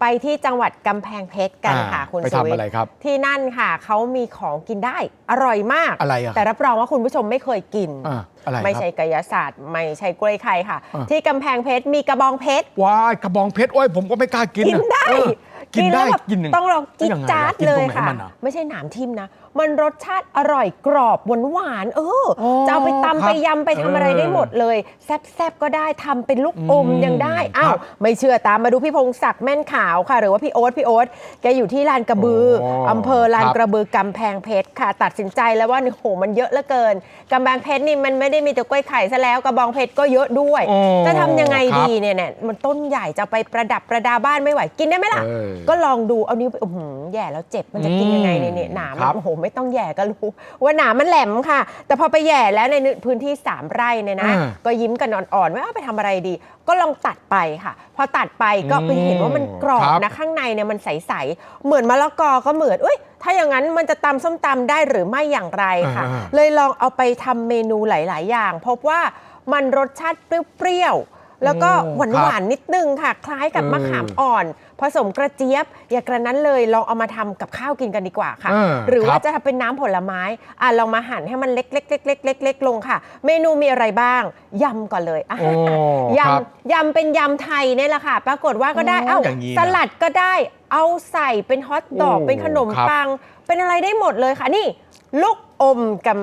ไปที่จังหวัดกำแพงเพชรกันค่ะอ่าคุณไปสุทำวิทอะไรย์ครับที่นั่นค่ะเขามีของกินได้ อร่อยมากอะไรอะแต่รับรองว่าคุณผู้ชมไม่เคยกินอ่าอะไรครับไม่ใช่กายศาสตร์ ไม่ใช่กล้วยไข่ค่ะอ่าที่กำแพงเพชรมีกระบองเพชรว้ายกระบองเพชรโอ้ยผมก็ไม่กล้ากินกินนะได้เออ กินได้แล้วแบบกินยังต้องลองจิ๊ดยังไงอะจ๊าดกินเลตรยงไหนค่ะ มันอะไม่ใช่หนามทิ่มนะ มันรสชาติอร่อยกรอบหวานหวานๆเออโอ้จะเอาไปตำครับไปยำไปทำอะไรเออได้หมดเลย แซบๆก็ได้ทำเป็นลูกอมอืมยังได้อ้าควรับไม่เชื่อตามมาดูพี่พงศักดิ์แม่นขาวค่ะ หรือว่าพี่โอ๊ตพี่โอ๊ตแกอยู่ที่ลานกระบือโอ้อำเภอลานครับ กระบือกำแพงเพชรค่ะ ตัดสินใจแล้วว่าโอ้โหมันเยอะเหลือเกินกำแพงเพชรนี่มันไม่ได้มีแต่กล้วยไข่ซะแล้วกระบองเพชรก็เยอะด้วย โอ้จะทำยังไงครับ ดีเนี่ยเนี่ยมันต้นใหญ่จะไปประดับประดาบ้านไม่ไหวกินได้ไหมล่ะ เออก็ลองดูเอานิ้วไปโอ้โหแย่แล้วเจ็บมันจะกินยังไงเนี่ยเนี่ยหนามคมัรันบ โอ้โหไม่ต้องแย่ก็รู้ ว่าหนามมันแหลมค่ะ แต่พอไปแย่แล้วในพื้นที่3ไร่เนี่ยนะ อ่าก็ยิ้มกันอ่อนๆว่าเอาไปทำอะไรดี ก็ลองตัดไปค่ะ พอตัดไปก็ไปเห็นว่ามันกรอบครับนะข้างในเนี่ยมันใสๆเหมือนมะละกอก็เหมือนเอ้ยถ้าอย่างนั้นมันจะตำส้มตำได้หรือไม่อย่างไรค่ะ อ่า เลยลองเอาไปทำเมนูหลาย ๆ อย่าง พบว่ามันรสชาติเปรี้ยวๆ แล้วก็หวานครับหวานๆนิดนึงค่ะ คล้ายกับเออมะขามอ่อน ผสมกระเจี๊ยบ อย่างกระนั้นเลยลองเอามาทำกับข้าวกินกันดีกว่าค่ะเออหรือคว่ารับจะทำเป็นน้ำผลไม้อะลองมาหั่นให้มันเล็กๆๆๆๆๆลงค่ะ เมนูมีอะไรบ้างยำก่อนเลยอะโอ้ยครับำยำเป็นยำไทยเนี่ยแหละค่ะ ปรากฏว่าก็ได้อ๋อเอ้าอย่างนี้นะสลัดก็ได้เอาใส่เป็นฮอทดอกโอ้เป็นขนมครับปัง เป็นอะไรได้หมดเลยค่ะนี่ลูกอมกับ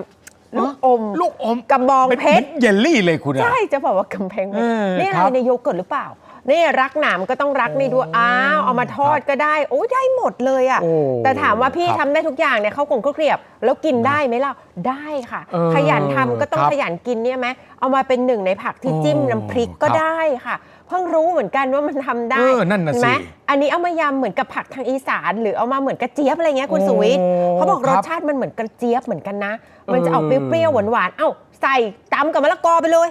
ลูกอมลูกอมกระบองเป็นเพชร เยลลี่เลยคุณอะ ใช่จะบอกว่ากำแพงเพชรเออนี่อะคไรรับในโยเกิร์ตหรือเปล่า นี่รักหนามก็ต้องรักนี่ด้วยอ้าวเอามาทอดก็ได้ โอ้ยได้หมดเลยอะโอ้แต่ถามว่าพี่ครับทำได้ทุกอย่างเนี่ยเขาคงก็เกลียบ แล้วกินได้ไหมล่ะได้ค่ะ เออขยันทำก็ต้องครับขยันกินเนี่ยไหมเอามาเป็นหนึ่งในผักที่จิ้มโอ้น้ำพริกก็ครับได้ค่ะ เพิ่งรู้เหมือนกันว่ามันทำได้เออนั่นน่ะเห็ไหมสิอันนี้เอามายำเหมือนกับผักทางอีสาน หรือเอามาเหมือนกระเจี๊ยบอะไรเงี้ยคุณโอ้สุวิทย์เขาบอกครรัสบ ชาติมันเหมือนกระเจี๊ยบเหมือนกันนะ มันจะออกเปเออรี้ยวๆหวานๆเอ้าใส่ตำกับมะละกอไปเลย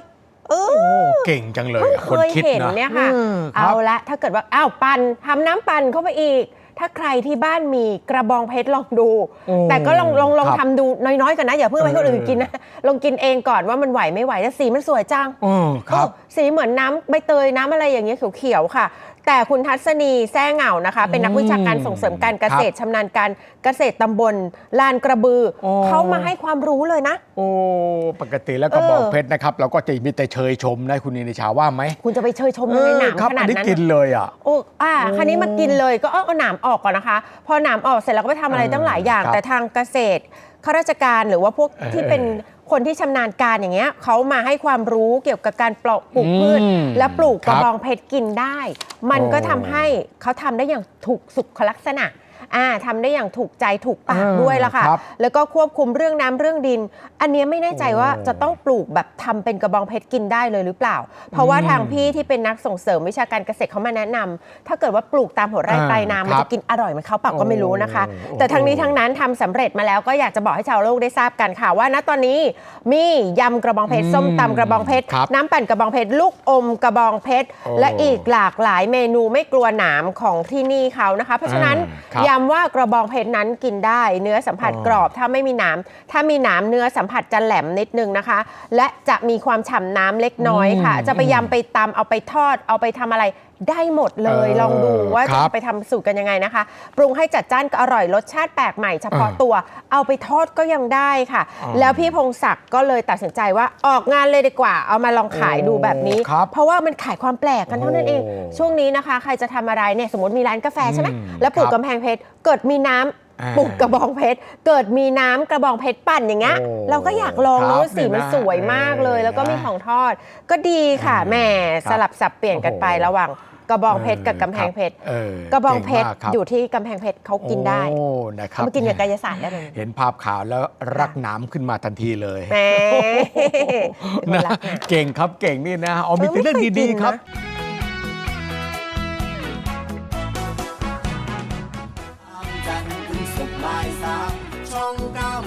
เออ โอ้เก่งจังเลยเพิ่งอะเคคนยคิดเห็นนะ เนี่ยค่ะออคเอารับละถ้าเกิดว่า อ้าว ปั่นทำน้ำปั่นเข้าไปอีก ถ้าใครที่บ้านมีกระบองเพชรลองดู โอ้แต่ก็ลองลองลองครับ ทำดูน้อยๆก่อนนะ อย่าเพิ่งไปให้คนอื่นเออกินนะ ลองกินเองก่อนว่ามันไหวไม่ไหวแต่สีมันสวยจัง เออครับ เออสีเหมือนน้ำใบเตยน้ำอะไรอย่างเงี้ยเขียวๆค่ะ แต่คุณทัศนีแซ่เหงานะคะ เป็นนักวิชาการส่งเสริมการเกษตรชำนาญการเกษตรตำบลลานกระบือ โอ้ เขามาให้ความรู้เลยนะ โอ้ปกติแล้วกระบอกเออ เพชรนะครับ เราก็จะมีแต่เชยชมนะคุณนินชาว่าไหมคุณจะไปเชยชมยังไงหนามครับขอันาดนนี้นั้น กินเลยอะ โอ้อ่าคันนี้มากินเลยก็เอาเอาหนามออกก่อนนะคะ พอหนามออกเสร็จแล้วก็ไปทำอะไรเออตั้งหลายอย่างครับแต่ทางเกษตรข้าราชการหรือว่าพวกเออที่เป็น คนที่ชำนาญการอย่างเงี้ยเขามาให้ความรู้เกี่ยวกับการปลูกปลูกพืช อืมและปลูกกระครับบองเพชรกินได้ มันก็โอ้ทำให้เขาทำได้อย่างถูกสุขลักษณะ อ่าทำได้อย่างถูกใจถูกปากเออด้วยละค่ะ ครับ แล้วก็ควบคุมเรื่องน้ำเรื่องดิน อันเนี้ยไม่แน่ใจว่าโอ้จะต้องปลูกแบบทำเป็นกระบองเพชรกินได้เลยหรือเปล่า เพราะว่าทางพี่ที่เป็นนักส่งเสริมวิชาการเกษตรเขามาแนะนำถ้าเกิดว่าปลูกตามหัวไร่อ่าปลายนามันครัจะบกินอร่อยเหมันเขาเปล่าก็ไม่รู้นะคะ โอ้ แต่ทั้งนี้ทั้งนั้นทำสำเร็จมาแล้วก็อยากจะบอกให้ชาวโลกได้ทราบกันค่ะว่าณตอนนี้มียำกระบองเพชรอืมส้มตำกระบองเพชร ครับน้ำปั่นกระบองเพชรลูกอมกระบองเพชร โอ้และอีกหลากหลายเมนูไม่กลัวหนามของที่นี่เขานะคะ เพราะฉะนั้นอ่าครับย้ำว่ากระบองเพชรนั้นกินได้ เนื้อสัมผัสอ๋อกรอบถ้าไม่มีหนามถ้ามีหนามเนื้อสัมผัสจะแหลมนิดนึงนะคะ และจะมีความฉ่ำน้ำเล็กน้อยค่ะอืมจะไปยำไปตำเอาไปทอดเอาไปทำอะไรได้หมดเลยเออลองดูว่าครัจะบ ไปทำสูตรกันยังไงนะคะ ปรุงให้จัดจ้านก็อร่อยรสชาติแปลกใหม่เฉพาะอ่าตัว เอาไปทอดก็ยังได้ค่ะอ๋อแล้วพี่พงศักดิ์ก็เลยตัดสินใจว่าออกงานเลยดีกว่า เอามาลองขายดูแบบนี้ ครับเพราะว่ามันขายความแปลกกันเท่านั้นเอง โอ้ช่วงนี้นะคะ ใครจะทำอะไรเนี่ยสมมติมีร้านกาแฟใช่ไหมอืมแล้วปลูกครับ กำแพงเพชรเกิดมีน้ำอ่า ปลูกกระบองเพชร เกิดมีน้ำกระบองเพชรปั่นอย่างเงี้ยโอ้เราก็อยากลองครัเนาะบสีมันเนี่ยนะสวยมากเลยเออแล้วก็มีนะของทอด ก็ดีค่ะอืมแหม่ครับสลับสับเปลี่ยนกันไปโอ้โหระหว่างกระบองเพชรกับกำแพงเพชรเออกระบองเพชรก่มากคบอยู่ที่กำแพงเพชรเขากินได้โอ้นะครับเอามากินกับกายศาสตร์ได้เลยเห็นภาพข่าวแล้วรักหน้ำขึ้นมาทันทีเลยแหมเป็นคนนะรักหนามเก่งครับเก่งนี่นะเอามีเออแต่เรื่องไม่เคยกิดีนๆครับ นะจัน